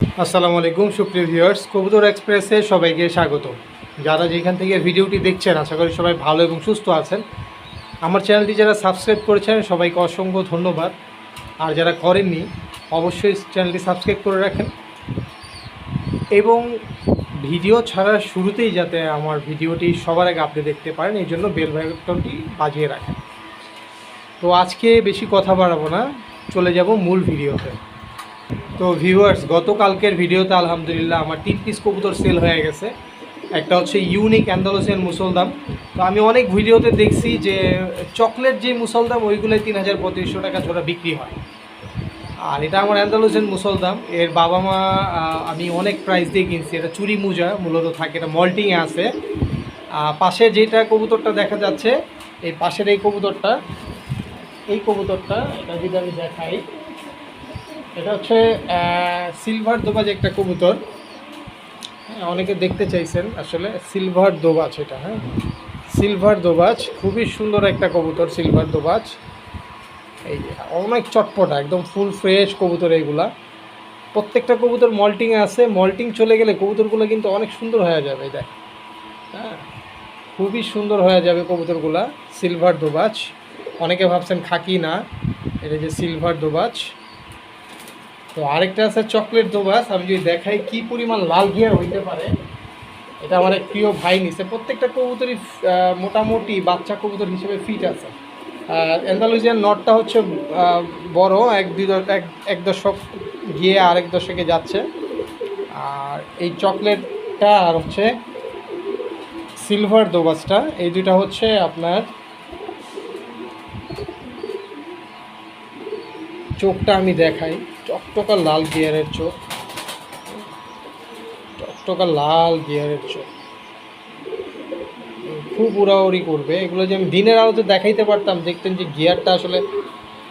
আসসালামু আলাইকুম, সুপ্রিয় ভিউয়ার্স। কবুতর এক্সপ্রেসে সবাইকে স্বাগত। যারা যেখান থেকে ভিডিওটি দেখছেন, আশা করি সবাই ভালো এবং সুস্থ আছেন। আমার চ্যানেলটি যারা সাবস্ক্রাইব করেছেন, সবাইকে অসংখ্য ধন্যবাদ। আর যারা করেননি, অবশ্যই চ্যানেলটি সাবস্ক্রাইব করে রাখেন। এবং ভিডিও ছাড়ার শুরুতেই যাতে আমার ভিডিওটি সবার আগে আপনি দেখতে পারেন, এই জন্য বেল বাটনটি বাজিয়ে রাখেন। তো আজকে বেশি কথা বাড়াবো না, চলে যাব মূল ভিডিওতে। তো ভিউয়ার্স গতকালকের ভিডিওতে আলহামদুলিল্লাহ আমার তিন পিস কবুতর সেল হয়ে গেছে। একটা হচ্ছে ইউনিক অ্যান্ডালোসিয়ান মুসলদাম তো আমি অনেক ভিডিওতে দেখছি যে চকলেট যে মুসলদাম ওইগুলোই তিন হাজার পঁয়ত্রিশশো টাকা জোড়া বিক্রি হয়। আর এটা আমার অ্যান্ডালোসিয়ান মুসলদাম এর বাবা মা আমি অনেক প্রাইস দিয়ে কিনছি। এটা চুরি মুজা, মূলত থাকে, এটা মল্টিংয়ে আছে। পাশে যেটা কবুতরটা দেখা যাচ্ছে, এই পাশের এই কবুতরটা এই কবুতরটা, এটা যদি আমি দেখাই এটা হচ্ছে সিলভার দোবাজ একটা কবুতর। হ্যাঁ অনেকে দেখতে চাইছেন আসলে সিলভার দোবাজ এটা হ্যাঁ। সিলভার দোবাজ, খুবই সুন্দর একটা কবুতর সিলভার দোবাজ। এই অনেক চটপটা, একদম ফুল ফ্রেশ কবুতর এইগুলা। প্রত্যেকটা কবুতর মল্টিংয়ে আছে মল্টিং চলে গেলে কবুতরগুলো কিন্তু অনেক সুন্দর হয়ে যাবে দেখ। হ্যাঁ খুবই সুন্দর হয়ে যাবে কবুতরগুলা সিলভার দোবাজ। অনেকে ভাবছেন খাকি না, এটা যে সিলভার দোবাজ। তো আরেকটা আছে চকলেট দোবাস, আমি যদি দেখাই কি পরিমাণ লাল গিয়ার হইতে পারে, এটা আমার এক প্রিয় ভাই নিছে। প্রত্যেকটা কবুতরই মোটামুটি বাচ্চা কবুতর হিসেবে ফিট আছে। অ্যান্ডালুজিয়ান নটটা হচ্ছে বড়, এক দুই এক এক দশক গিয়ে আরেক দশকে যাচ্ছে। আর এই চকলেটটা আর হচ্ছে সিলভার দোবাসটা, এই দুইটা হচ্ছে আপনার চোখটা আমি দেখাই। টকটকা লাল গিয়ারের চোখ। টকটকা লাল গিয়ারের চোখ। খুব উড়াউড়ি করবে। এগুলো যে আমি দিনের আলোতে দেখাইতে পারতাম, দেখতেন যে গিয়ারটা আসলে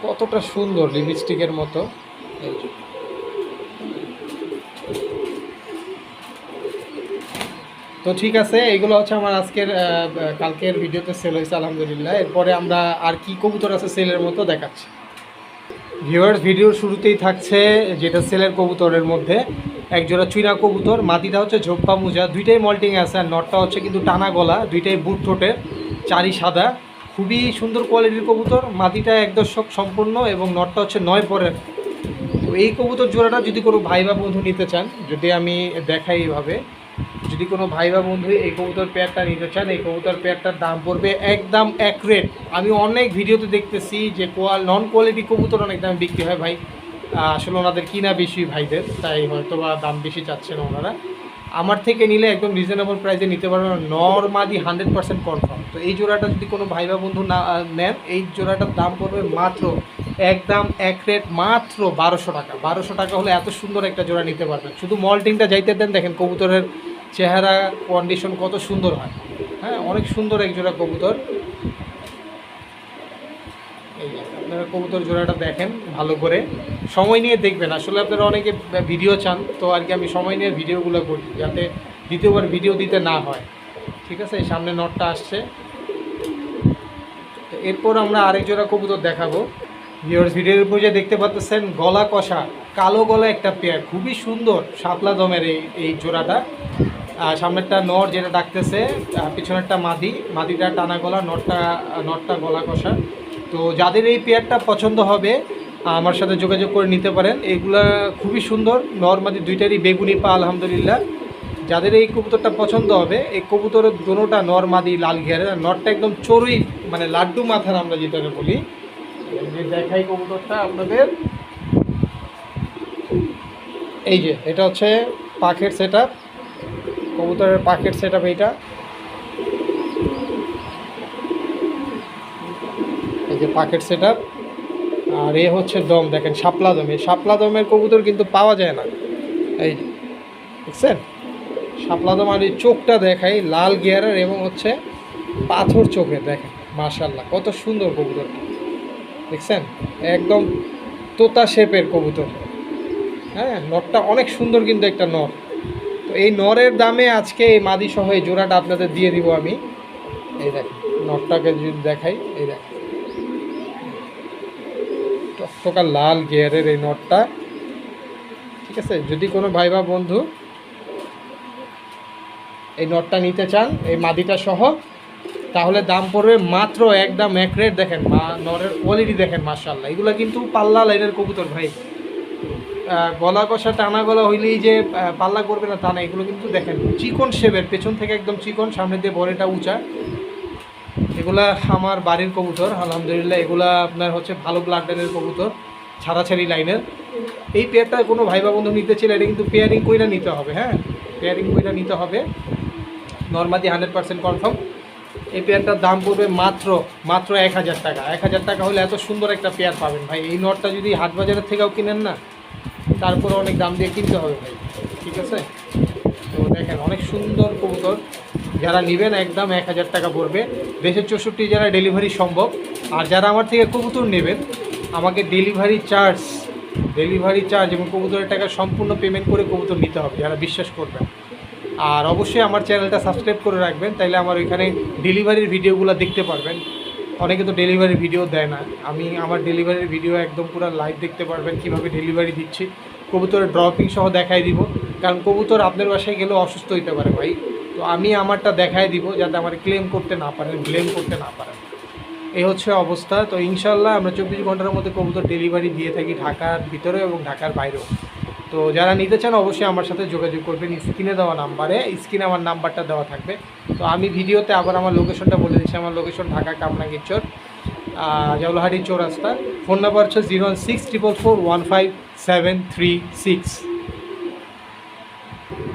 কতটা সুন্দর লিপস্টিকের মতো। তো ঠিক আছে, এগুলো হচ্ছে আমার আজকের কালকের ভিডিওতে সেল হয়েছে, আলহামদুলিল্লাহ। এরপরে আমরা আর কি কবুতর আছে সেলের মতো দেখাচ্ছি। ভিউয়ার্স ভিডিওর শুরুতেই থাকছে যেটা সেলের কবুতরের মধ্যে। এক জোড়া চুইনা কবুতর, মাটিটা হচ্ছে ঝোপ্পা মুজা, দুইটাই মল্টিং আছে আর নটটা হচ্ছে কিন্তু টানা গলা, দুইটাই বুট ঠোঁটের, চারি সাদা। খুবই সুন্দর কোয়ালিটির কবুতর, মাটিটা এক দশক সম্পূর্ণ এবং নটটা হচ্ছে নয় পরের। তো এই কবুতর জোড়াটা যদি কোনো ভাই বা বন্ধু নিতে চান, যদি আমি দেখাই এইভাবে যদি কোনো ভাই বা বন্ধু এই কবুতর পেয়ারটা নিতে চান, এই কবুতর পেয়ারটার দাম পড়বে একদম এক রেট। আমি অনেক ভিডিওতে দেখতেছি যে কোয়াল নন কোয়ালিটি কবুতর অনেক দামে বিক্রি হয় ভাই। আসলে ওনাদের কিনা বেশি ভাইদের, তাই হয়তো বা দাম বেশি চাচ্ছেন ওনারা। আমার থেকে নিলে একদম রিজনেবল প্রাইসে নিতে পারবেন নর্মালি হান্ড্রেড পার্সেন্ট কনফার্ম তো এই জোড়াটা যদি কোনো ভাই বা বন্ধু না নেন, এই জোড়াটার দাম পড়বে মাত্র একদম এক রেট, মাত্র বারোশো টাকা। বারোশো টাকা হলে এত সুন্দর একটা জোড়া নিতে পারবেন। শুধু মল্টিংটা যাইতে দেন, দেখেন কবুতরের চেহারা কন্ডিশন কত সুন্দর হয়। হ্যাঁ অনেক সুন্দর এক জোড়া কবুতর। এই আপনারা কবুতর জোড়াটা দেখেন ভালো করে। সময় নিয়ে দেখবেন। আসলে আপনারা অনেকে ভিডিও চান, তো আর কি আমি সময় নিয়ে ভিডিওগুলো করি, যাতে দ্বিতীয়বার ভিডিও দিতে না হয়। ঠিক আছে? সামনে নটটা আসছে। এরপর আমরা আরেক জোড়া কবুতর দেখাবো। ভিওর্স ভিডিওর উপর যে দেখতে পাচ্ছেন গলা কষা, কালো গলা একটা পেয়ার খুবই সুন্দর, শাপলা দমের এই এই জোড়াটা। আর সামনেরটা নর যেটা ডাকতেছে পিছনেরটা মাদি, মাদিটা টানা গলা নটটা নটটা গলা কষা। তো যাদের এই পেয়ারটা পছন্দ হবে, আমার সাথে যোগাযোগ করে নিতে পারেন। এগুলা খুবই সুন্দর, নর মাদি দুইটারই বেগুনি পা, আলহামদুলিল্লাহ। যাদের এই কবুতরটা পছন্দ হবে, এই কবুতরের দোনোটা নর মাদি লাল ঘেরের আর নরটা একদম চড়ুই মানে লাড্ডু মাথার আমরা যেটাকে বলি দেখাই কবুতরটা আপনাদের। এই যে, এটা হচ্ছে পাখের সেট কবুতরের পাখের সেট এইটা। এই যে পাকেট সেট আর এ হচ্ছে দম, দেখেন, শাপলা দম। এই শাপলা দমের কবুতর কিন্তু পাওয়া যায় না। এই দেখছেন? শাপলা দম আর এই চোখটা দেখাই, লাল গিয়ারের এবং হচ্ছে পাথর চোখের, দেখেন মার্শাল্লাহ কত সুন্দর কবুতরটা। দেখছেন? একদম তোতা শেপের কবুতর। হ্যাঁ নটটা অনেক সুন্দর কিন্তু একটা নর তো এই নরের দামে আজকে এই মাদি সহ এই জোড়াটা আপনাদের দিয়ে দিব আমি। এই দেখেন নটটাকে যদি দেখাই, এই দেখেন। টকটকা লাল গিয়ারের এই নটটা ঠিক আছে, যদি কোনো ভাই বা বন্ধু এই নটটা নিতে চান, এই মাদিটা সহ তাহলে দাম পড়বে মাত্র একদম এক রেট দেখেন, মা, নরের কোয়ালিটি দেখেন মার্শাল্লাহ এগুলো কিন্তু পাল্লা লাইনের কবুতর ভাই। গলা কষা, টানা গলা হইলেই যে পাল্লা করবে না তা না, এগুলো কিন্তু দেখেন, চিকন শেপের পেছন থেকে একদম চিকন, সামনে দিয়ে বডিটা উঁচা। এগুলা আমার বাড়ির কবুতর, আলহামদুলিল্লাহ, এগুলা আপনার হচ্ছে ভালো ব্লাড লাইনের কবুতর, ছাড়াছাড়ি লাইনের। এই পেয়ারটা কোনো ভাই বা বন্ধু নিতে ছিল এটা কিন্তু পেয়ারিং কইরা নিতে হবে হ্যাঁ? পেয়ারিং কইরা নিতে হবে। নর্মালি হান্ড্রেড পার্সেন্ট কনফার্ম এই পেয়ারটার দাম পড়বে মাত্র মাত্র এক হাজার টাকা। এক হাজার টাকা হলে এত সুন্দর একটা পেয়ার পাবেন ভাই। এই নটটা যদি হাট বাজারের থেকেও কিনেন না, তারপরে অনেক দাম দিয়ে কিনতে হবে ভাই। ঠিক আছে? তো দেখেন, অনেক সুন্দর কবুতর। যারা নেবেন, একদম এক হাজার টাকা পড়বে। দেশের চৌষট্টি যারা ডেলিভারি সম্ভব। আর যারা আমার থেকে কবুতর নেবেন, আমাকে ডেলিভারি চার্জ ডেলিভারি চার্জ এবং কবুতরের টাকা সম্পূর্ণ পেমেন্ট করে কবুতর নিতে হবে, যারা বিশ্বাস করবেন। আর অবশ্যই আমার চ্যানেলটা সাবস্ক্রাইব করে রাখবেন, তাইলে আমার ওইখানে ডেলিভারির ভিডিওগুলো দেখতে পারবেন। অনেকে তো ডেলিভারি ভিডিও দেয় না। আমি আমার ডেলিভারির ভিডিও একদম পুরো লাইভ দেখতে পারবেন কীভাবে ডেলিভারি দিচ্ছি। কবুতরের ড্রপিং সহ দেখাই দিব। কারণ কবুতর আপনার বাসায় গেলেও অসুস্থ হইতে পারে ভাই। তো আমি আমারটা দেখাই দিব যাতে আমার ক্লেম করতে না পারেন ব্লেম করতে না পারেন। এই হচ্ছে অবস্থা। তো ইনশাল্লাহ আমরা চব্বিশ ঘণ্টার মধ্যে কবুতর ডেলিভারি দিয়ে থাকি ঢাকার ভিতরে এবং ঢাকার বাইরেও। তো যারা নিতে চান অবশ্যই আমার সাথে যোগাযোগ করবেন। স্ক্রিনে দেওয়া নাম্বারে, স্ক্রিনে আমার নাম্বারটা দেওয়া থাকবে। তো আমি ভিডিওতে আবার আমার লোকেশনটা বলে দিচ্ছি। আমার লোকেশন ঢাকা কামনাগির চর জওলাহাটি চৌরাস্তা। ফোন নাম্বার হচ্ছে zero one six triple four one five seven three six.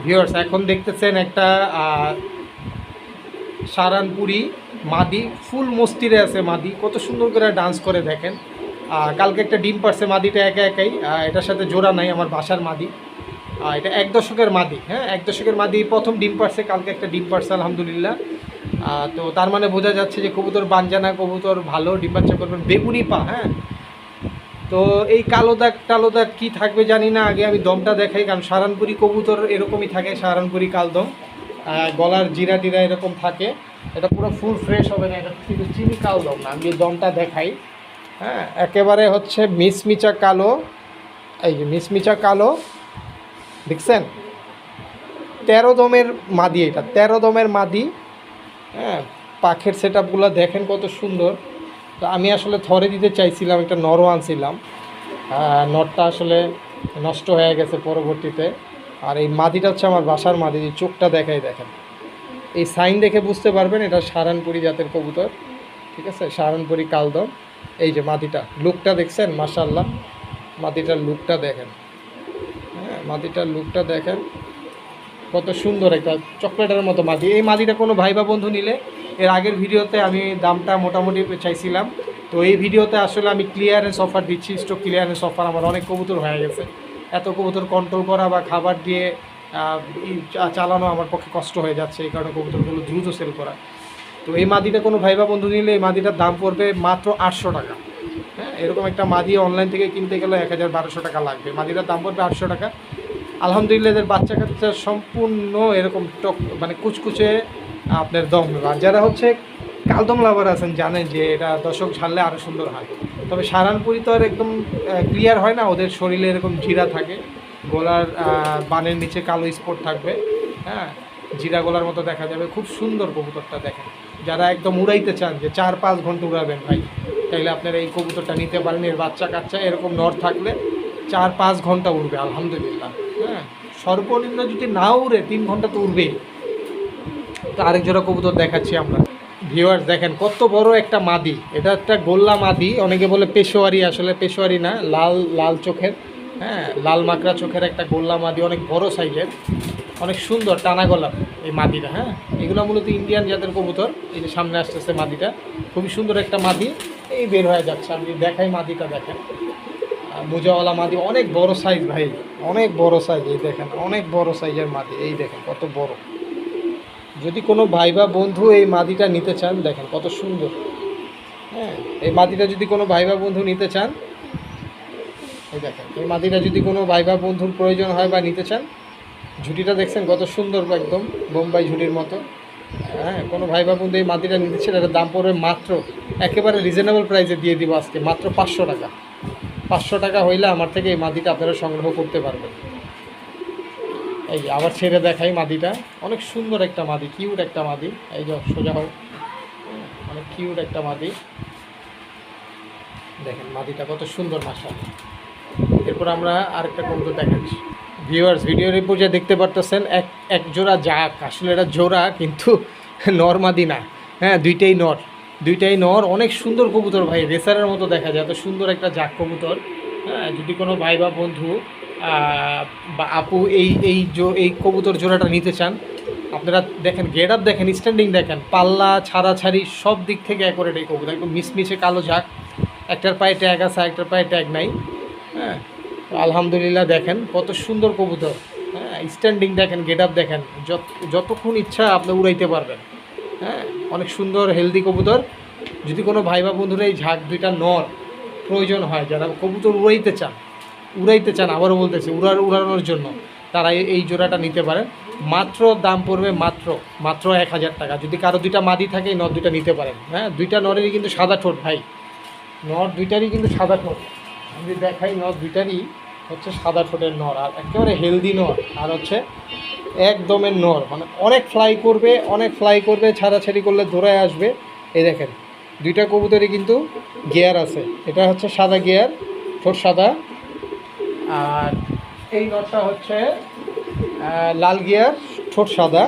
Viewers, এখন দেখতেছেন একটা সারানপুরি মাদি, ফুল মস্তিরে আছে মাদি। কত সুন্দর করে ডান্স করে দেখেন। কালকে একটা ডিম পারছে মাদিটা একা একাই এটার সাথে জোড়া নাই, আমার বাসার মাদি। এটা এক দশকের মাদি হ্যাঁ এক দশকের মাদি, প্রথম ডিম পারছে কালকে একটা ডিম পারছে আলহামদুলিল্লাহ। তো তার মানে বোঝা যাচ্ছে যে কবুতর বাঞ্জানা, কবুতর ভালো, ডিম বাচ্চা করবেন, বেগুনি পা হ্যাঁ। তো এই কালো দাগ কালো দাগ কী থাকবে জানি না, আগে আমি দমটা দেখাই, কারণ সারানপুরি কবুতর এরকমই থাকে, সারানপুরি কালদম গলার জিরা টিরা এরকম থাকে, এটা পুরো ফুল ফ্রেশ হবে না, এটা কিন্তু চিনি কালদম না, আমি দমটা দেখাই। হ্যাঁ। একেবারে হচ্ছে মিসমিচা কালো। এই যে মিসমিচা কালো, দেখছেন? তেরো দমের মাদি এটা, তেরো দমের মাদি। হ্যাঁ পাখের সেট দেখেন কত সুন্দর। তো আমি আসলে থরে দিতে চাইছিলাম, একটা নরও আনছিলাম। নটটা আসলে নষ্ট হয়ে গেছে পরবর্তীতে। আর এই মাদিটা হচ্ছে আমার বাসার মাদি চোখটা দেখাই দেখেন। এই সাইন দেখে বুঝতে পারবেন, এটা সারানপুরি জাতের কবুতর। ঠিক আছে? সারানপুরি কালদম। এই যে মাটিটা, লুকটা দেখছেন? মাসাল্লাহ মাটিটার লুকটা দেখেন। হ্যাঁ মাটিটার লুকটা দেখেন। কত সুন্দর একটা চকলেটের মতো মাটি। এই মাদিটা কোনো ভাই বা বন্ধু নিলে এর আগের ভিডিওতে আমি দামটা মোটামুটি চাইছিলাম। তো এই ভিডিওতে আসলে আমি ক্লিয়ারেন্স অফার দিচ্ছি স্টক ক্লিয়ারেন্স অফার আমার অনেক কবুতর হয়ে গেছে। এত কবুতর কন্ট্রোল করা বা খাবার দিয়ে চালানো আমার পক্ষে কষ্ট হয়ে যাচ্ছে। এই কারণে কবুতরগুলো দ্রুত সেল করা। তো এই মাদিটা কোনো ভাই বা বন্ধু নিলে এই মাদিটার দাম পড়বে মাত্র আটশো টাকা। হ্যাঁ এরকম একটা মাদি অনলাইন থেকে কিনতে গেলে এক হাজার বারোশো টাকা লাগবে। মাদিটার দাম পড়বে আটশো টাকা। আলহামদুলিল্লাহ এদের বাচ্চা কাচ্চা সম্পূর্ণ এরকম টক মানে কুচকুচে আপনার দম। আর যারা হচ্ছে কালদম লাভার আছেন, জানেন যে এটা দশক ছাড়লে আরও সুন্দর হয়। তবে সারানপুরি তো আর একদম ক্লিয়ার হয় না, ওদের শরীরে এরকম জিরা থাকে। গলার বানের নিচে কালো স্পট থাকবে। হ্যাঁ জিরা গলার মতো দেখা যাবে। খুব সুন্দর কবুতরটা দেখেন। যারা একদম উড়াইতে চান যে চার পাঁচ ঘণ্টা উড়াবেন ভাই, তাইলে আপনারা এই কবুতরটা নিতে পারেন এর বাচ্চা কাচ্চা এরকম নর থাকলে চার পাঁচ ঘণ্টা উড়বে, আলহামদুলিল্লাহ। হ্যাঁ সর্বনিম্ন যদি না উড়ে, তিন ঘণ্টা তো উড়বেই। তো আরেক জোড়া কবুতর দেখাচ্ছি আমরা। ভিউয়ার্স দেখেন, কত বড় একটা মাদি। এটা একটা গোল্লা মাদি, অনেকে বলে পেশোয়ারি, আসলে পেশোয়ারি না, লাল লাল চোখের হ্যাঁ লাল মাকড়া চোখের একটা গোল্লা মাদি, অনেক বড় সাইজের অনেক সুন্দর টানা গলা এই মাদিটা হ্যাঁ? এগুলো মূলত ইন্ডিয়ান জাতের কবুতর। এই যে সামনে আসতেছে মাদিটা। খুবই সুন্দর একটা মাদি। এই বের হয়ে যাচ্ছে আপনি দেখাই মাদিটা দেখেন। মোজাওয়ালা মাদি, অনেক বড় সাইজ ভাই, অনেক বড় সাইজ এই দেখেন, অনেক বড় সাইজের মাদি, এই দেখেন, কত বড়। যদি কোনো ভাই বা বন্ধু এই মাদিটা নিতে চান, দেখেন কত সুন্দর। হ্যাঁ এই মাদিটা যদি কোনো ভাই বা বন্ধু নিতে চান, এই দেখেন, এই মাদিটা যদি কোনো ভাই বা বন্ধুর প্রয়োজন হয় বা নিতে চান ঝুটিটা দেখছেন কত সুন্দর একদম বোম্বাই ঝুটির মতো। হ্যাঁ কোনো ভাই বা এই মাদিটা নিতে চান এটার দাম পড়বে মাত্র একেবারে রিজনেবল প্রাইসে দিয়ে দিব আজকে, মাত্র পাঁচশো টাকা। পাঁচশো টাকা হইলে আমার থেকে এই মাদিটা আপনারা সংগ্রহ করতে পারবেন। এই আবার ছেড়ে দেখাই মাদিটা অনেক সুন্দর একটা মাদি কিউট একটা মাদি এই যে সোজা হোক। অনেক কিউট একটা মাদি দেখেন মাদিটা কত সুন্দর মাসাল এরপর আমরা আরেকটা কবুতর দেখাচ্ছি। ভিউয়ার্স উপর যে দেখতে পারতেছেন, এক এক জোড়া জাক। আসলে এটা জোড়া, কিন্তু নর মাদি না। হ্যাঁ দুইটাই নর। দুইটাই নর। অনেক সুন্দর কবুতর ভাই, রেসারের মতো দেখা যায়। এত সুন্দর একটা জাক কবুতর। হ্যাঁ যদি কোনো ভাই বা বন্ধু বা আপু এই এই জো- এই কবুতর জোড়াটা নিতে চান, আপনারা দেখেন গেট আপ দেখেন স্ট্যান্ডিং দেখেন, পাল্লা, ছাড়াছাড়ি, সব দিক থেকে একরেট এই কবুতর। একদম মিসমিসে কালো ঝাঁক একটার পায়ে ট্যাগ আছে, একটার পায়ে ট্যাগ নাই। হ্যাঁ আলহামদুলিল্লাহ দেখেন, কত সুন্দর কবুতর। হ্যাঁ স্ট্যান্ডিং দেখেন গেট আপ দেখেন, যত যতক্ষণ ইচ্ছা আপনি উড়াইতে পারবেন। হ্যাঁ অনেক সুন্দর হেলদি কবুতর। যদি কোনো ভাই বা বন্ধুরা এই ঝাঁক দুইটা নর প্রয়োজন হয়, যারা কবুতর উড়াইতে চান উড়াইতে চান, আবারও বলতেছি, উড়ার উড়ানোর জন্য, তারা এই- জোড়াটা নিতে পারেন। মাত্র দাম পড়বে মাত্র মাত্র এক হাজার টাকা। যদি কারও দুইটা মাদি থাকে নর দুইটা নিতে পারেন। হ্যাঁ দুইটা নরেরই কিন্তু সাদা ঠোঁট, ভাই। নর দুইটারই কিন্তু সাদা ঠোঁট। আমি দেখাই, নর দুইটারই হচ্ছে সাদা ঠোঁটের নর, আর একেবারে হেলদি নর, আর হচ্ছে একদমের নর মানে অনেক ফ্লাই করবে, অনেক ফ্লাই করবে, ছাড়াছাড়ি করলে ধরে আসবে। এই দেখেন, দুইটা কবুতরই কিন্তু গিয়ার আছে। এটা হচ্ছে সাদা গিয়ার ঠোঁট সাদা। আর এই নটটা হচ্ছে লাল গিয়ার ঠোঁট সাদা।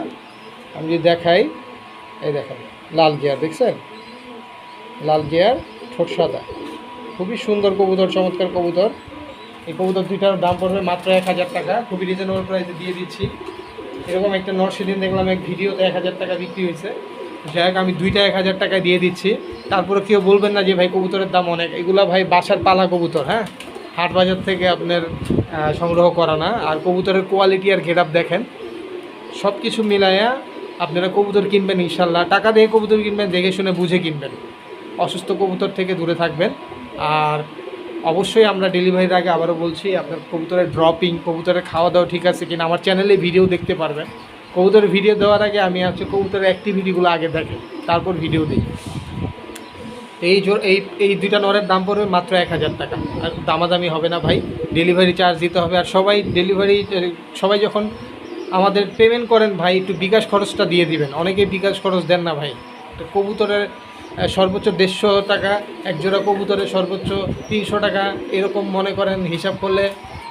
আমি যদি দেখাই, এই দেখেন, লাল গিয়ার দেখছেন? লাল গিয়ার ঠোঁট সাদা। খুবই সুন্দর কবুতর, চমৎকার কবুতর। এই কবুতর দুইটার দাম পড়বে মাত্র এক হাজার টাকা। খুবই রিজনেবল প্রাইসে দিয়ে দিচ্ছি। এরকম একটা নট সেদিন দেখলাম, এক ভিডিওতে এক হাজার টাকা বিক্রি হয়েছে। যাই আমি দুইটা এক হাজার টাকা দিয়ে দিচ্ছি। তারপরে কেউ বলবেন না যে, ভাই, কবুতরের দাম অনেক। এগুলা, ভাই, বাসার পালা কবুতর হ্যাঁ? হাট বাজার থেকে আপনার সংগ্রহ করা না। আর কবুতরের কোয়ালিটি আর গেট দেখেন। সব কিছু মিলাইয়া আপনারা কবুতর কিনবেন ইনশাল্লাহ টাকা দিয়ে কবুতর কিনবেন, দেখে শুনে বুঝে কিনবেন। অসুস্থ কবুতর থেকে দূরে থাকবেন। আর অবশ্যই আমরা ডেলিভারির আগে আবারও বলছি, আপনার কবুতরের ড্রপিং কবুতরের খাওয়া দাওয়া ঠিক আছে কিনা, আমার চ্যানেলে ভিডিও দেখতে পারবেন। কবুতরের ভিডিও দেওয়ার আগে আমি হচ্ছে কবুতরের অ্যাক্টিভিটিগুলো আগে দেখি তারপর ভিডিও দিই। এই জোর এই এই দুইটা নরের দাম পড়বে মাত্র এক হাজার টাকা। আর দামাদামি হবে না ভাই ডেলিভারি চার্জ দিতে হবে। আর সবাই ডেলিভারি সবাই যখন আমাদের পেমেন্ট করেন ভাই, একটু বিকাশ খরচটা দিয়ে দিবেন। অনেকে বিকাশ খরচ দেন না ভাই। কবুতরের সর্বোচ্চ দেড়শো টাকা, এক জোড়া কবুতরের সর্বোচ্চ তিনশো টাকা, এরকম মনে করেন হিসাব করলে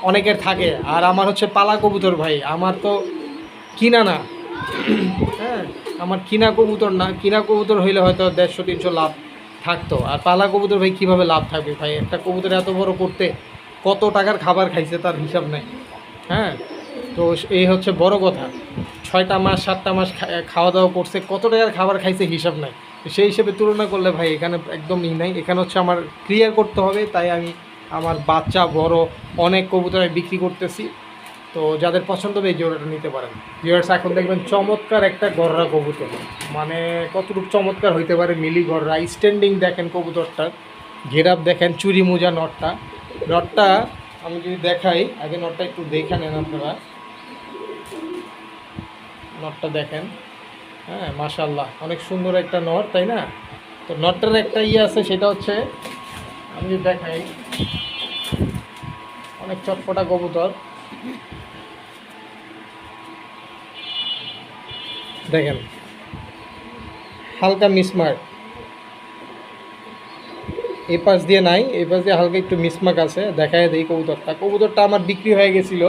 অনেকের থাকে। আর আমার হচ্ছে পালা কবুতর ভাই, আমার তো কিনা না। হ্যাঁ আমার কিনা কবুতর না, কিনা কবুতর হইলে হয়তো দেড়শো, তিনশো লাভ থাকতো। আর পালা কবুতর ভাই কীভাবে লাভ থাকবে ভাই? একটা কবুতর এত বড় করতে কত টাকার খাবার খাইছে তার হিসাব নেই। হ্যাঁ তো এই হচ্ছে বড় কথা। ছয়টা মাস, সাতটা মাস খাওয়া দাওয়া করছে, কত টাকার খাবার খাইছে হিসাব নাই। সেই হিসেবে তুলনা করলে ভাই এখানে একদম ই নাই। এখানে হচ্ছে আমার ক্লিয়ার করতে হবে, তাই আমি আমার বাচ্চা, বড় অনেক কবুতর আমি বিক্রি করতেছি। তো যাদের পছন্দ হবে এই জোড়াটা নিতে পারেন। ভিউয়ার্স এখন দেখবেন চমৎকার একটা গররা কবুতর। মানে কতটুকু চমৎকার হইতে পারে মিলি গররা। স্ট্যান্ডিং দেখেন কবুতরটার। ঘেরাপ দেখেন চুরি মোজা নটটা। নটটা আমি যদি দেখাই, আগে নটটা একটু দেখে নেন আপনারা। নটটা দেখেন। হ্যাঁ মাশাল্লাহ অনেক সুন্দর একটা নট, তাই না? তো নটটার একটা ইয়ে আছে, সেটা হচ্ছে, আমি দেখাই, অনেক চটপটা কবুতর। দেখেন, হালকা মিসমার্ক। এই পাশ দিয়ে নাই, এই পাশ দিয়ে হালকা একটু মিসমার্ক আছে, দেখায় দেই কবুতরটা। কবুতরটা আমার বিক্রি হয়ে গেছিল।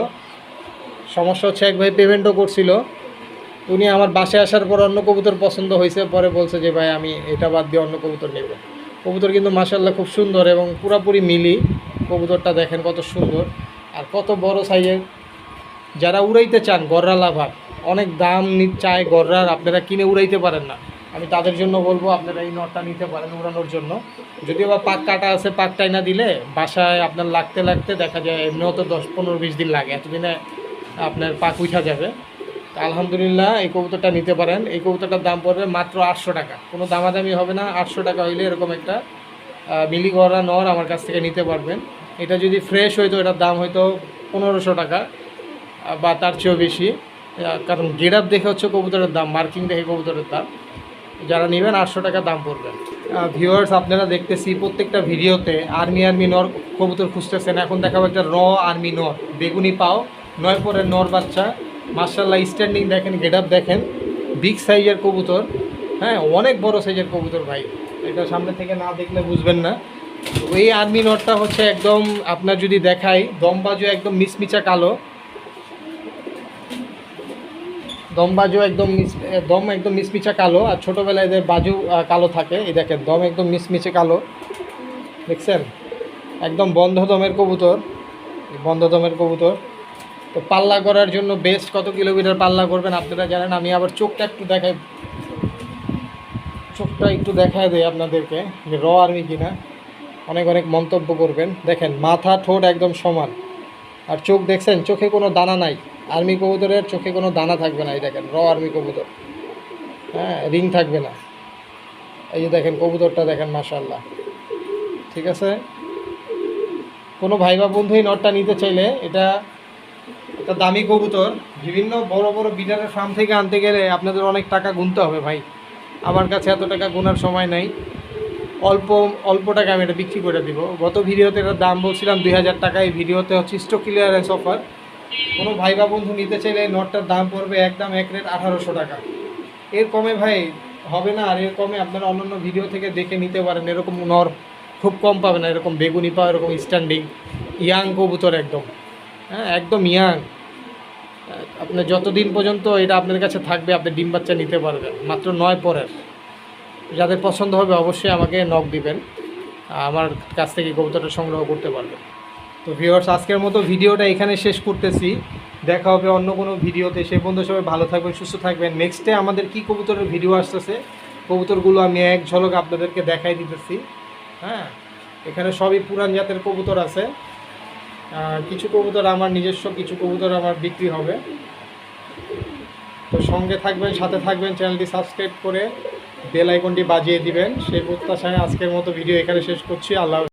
সমস্যা হচ্ছে, এক ভাই পেমেন্টও করছিল। উনি আমার বাসায় আসার পর অন্য কবুতর পছন্দ হয়েছে, পরে বলছে যে, ভাই, আমি এটা বাদ দিয়ে অন্য কবুতর নেব। কবুতর কিন্তু মাসাল্লাহ খুব সুন্দর এবং পুরাপুরি মিলি। কবুতরটা দেখেন কত সুন্দর। আর কত বড় সাইজের। যারা উড়াইতে চান, গররা লাভার, অনেক দাম নি- চায় গররার, আপনারা কিনে উড়াইতে পারেন না। আমি তাদের জন্য বলব, আপনারা এই নটটা নিতে পারেন উড়ানোর জন্য। যদিও বা পাক কাটা আছে পাকটাই না দিলে বাসায় আপনার লাগতে লাগতে দেখা যায়, এমনিও তো দশ, পনেরো, বিশ দিন লাগে, এতদিনে আপনার পাক উঠা যাবে। আলহামদুলিল্লাহ, এই কবুতরটা নিতে পারেন। এই কবুতরটার দাম পড়বে মাত্র আটশো টাকা। কোনো দামাদামি হবে না, আটশো টাকা হইলে এরকম একটা মিলি গড়া নর আমার কাছ থেকে নিতে পারবেন। এটা যদি ফ্রেশ হইতো, এটার দাম হয়তো পনেরোশো টাকা বা তার চেয়েও বেশি। কারণ গেট আপ দেখে হচ্ছে কবুতরের দাম মার্কিং দেখে কবুতরের দাম। যারা নেবেন, আটশো টাকা দাম পড়বে। ভিউয়ার্স আপনারা দেখতেছি প্রত্যেকটা ভিডিওতে আর্মি আর্মি নর কবুতর খুঁজতেছেন। এখন দেখাবো একটা র আর্মি নর, বেগুনি পাও, নয় পরের নর বাচ্চা। মার্শাল্লাহ স্ট্যান্ডিং দেখেন গেট দেখেন। বিগ সাইজের কবুতর। হ্যাঁ অনেক বড় সাইজের কবুতর ভাই। এটা সামনে থেকে না দেখলে বুঝবেন না। এই আর্মি নটটা হচ্ছে একদম আপনার যদি দেখাই দমবাজু একদম মিসমিচা কালো। দম বাজু একদম দম একদম মিসমিচা কালো। আর ছোটোবেলায় এদের বাজু কালো থাকে। এই দেখেন, দম একদম মিসমিচে কালো। দেখছেন? একদম বন্ধ দমের কবুতর। বন্ধ দমের কবুতর। তো পাল্লা করার জন্য বেস্ট কত কিলোমিটার পাল্লা করবেন আপনারা জানেন, আমি আবার চোখটা একটু দেখাই। চোখটা একটু দেখায় দেয় আপনাদেরকে, যে র আর্মি কিনা। অনেক অনেক মন্তব্য করবেন। দেখেন, মাথা, ঠোঁট একদম সমান। আর চোখ দেখছেন, চোখে কোনো দানা নাই। আর্মি কবুতরের চোখে কোনো দানা থাকবে না, এই দেখেন র আর্মি কবুতর। হ্যাঁ রিং থাকবে না। এই যে দেখেন, কবুতরটা দেখেন মাশাল্লাহ ঠিক আছে? কোনো ভাইবা বন্ধুই নটটা নিতে চাইলে এটা একটা দামি কবুতর, বিভিন্ন বড় বড় বিডারের ফার্ম থেকে আনতে গেলে আপনাদের অনেক টাকা গুনতে হবে ভাই। আমার কাছে এত টাকা গোনার সময় নাই। অল্প অল্প টাকা আমি এটা বিক্রি করে দিব। গত ভিডিওতে এটার দাম বলছিলাম দুই হাজার টাকা, এই ভিডিওতে হচ্ছে স্টক ক্লিয়ারেন্স অফার কোনো ভাই বা বন্ধু নিতে চাইলে নটটার দাম পড়বে একদম এক রেট আঠারোশো টাকা। এর কমে ভাই হবে না, আর এর কমে আপনারা অন্যান্য ভিডিও থেকে দেখে নিতে পারেন। এরকম নর খুব কম পাবেন না, এরকম বেগুনি পাওয়া, এরকম স্ট্যান্ডিং ইয়াং কবুতর একদম। হ্যাঁ একদম ইয়াং। আপনার যতদিন পর্যন্ত এটা আপনার কাছে থাকবে, আপনি ডিম বাচ্চা নিতে পারবেন। মাত্র নয় পরের। যাদের পছন্দ হবে, অবশ্যই আমাকে নক দিবেন। আমার কাছ থেকে কবুতরটা সংগ্রহ করতে পারবেন। তো ভিউয়ার্স আজকের মতো ভিডিওটা এখানে শেষ করতেছি। দেখা হবে অন্য কোনো ভিডিওতে। সে বন্ধু সবাই ভালো থাকবেন, সুস্থ থাকবেন। নেক্সটে আমাদের কি কবুতরের ভিডিও আসতেছে, কবুতরগুলো আমি এক ঝলক আপনাদেরকে দেখাই দিতেছি। হ্যাঁ এখানে সবই পুরান জাতের কবুতর আছে। কিছু কবুতর আমার নিজস্ব, কিছু কবুতর আমার বিক্রি হবে তো সঙ্গে থাকবেন, সাথে থাকবেন, চ্যানেলটি সাবস্ক্রাইব করে বেল আইকনটি বাজিয়ে দিবেন সেই প্রত্যাশায় আজকের মতো ভিডিও এখানে শেষ করছি আল্লাহ।